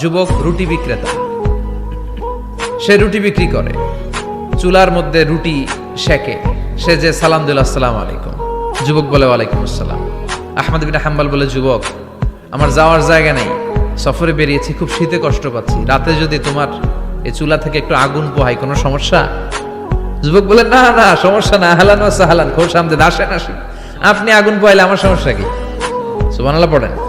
যুবক রুটি বিক্রেতা। সে রুটি বিক্রি করে। চুলার মধ্যে রুটি শেখে সে যে, সালাম দিল, আসসালাম আলাইকুম। যুবক বলে, ওয়ালাইকুম আসসালাম। আহমদ বিন হাম্বাল বলে, যুবক, আমার যাওয়ার জায়গা নেই। সফরে বেরিয়েছি, খুব শীতে কষ্ট পাচ্ছি। রাতে যদি তোমার এই চুলা থেকে একটু আগুন পোহাই কোনো সমস্যা? যুবক বলে, না না, সমস্যা না, হালান ওয়া সাহালান, খোশ আমদেন আসেন আসেন। আপনি আগুন পোহাইলে আমার সমস্যা কি? সুবহানাল্লাহ, পড়েন।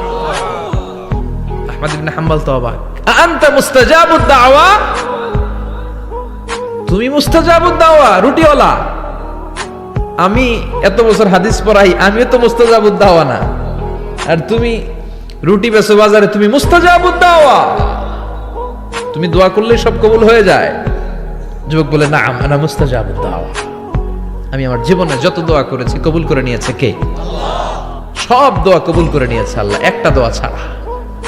তুমি রুটিওয়ালা। আমি এত বছর হাদিস পড়াই, আমিও তো মুস্তাজাবুদ দাওয়া না। আর তুমি রুটি বেচো বাজারে, তুমি মুস্তাজাবুদ দাওয়া তুমি দোয়া করলে সব কবুল হয়ে যায়। যুবক বলে না আমরা মুস্তাজাবুদ দাওয়া আমি আমার জীবনে যত দোয়া করেছি, কবুল করে নিয়েছে কে? সব দোয়া কবুল করে নিয়েছে আল্লাহ, একটা দোয়া ছাড়া।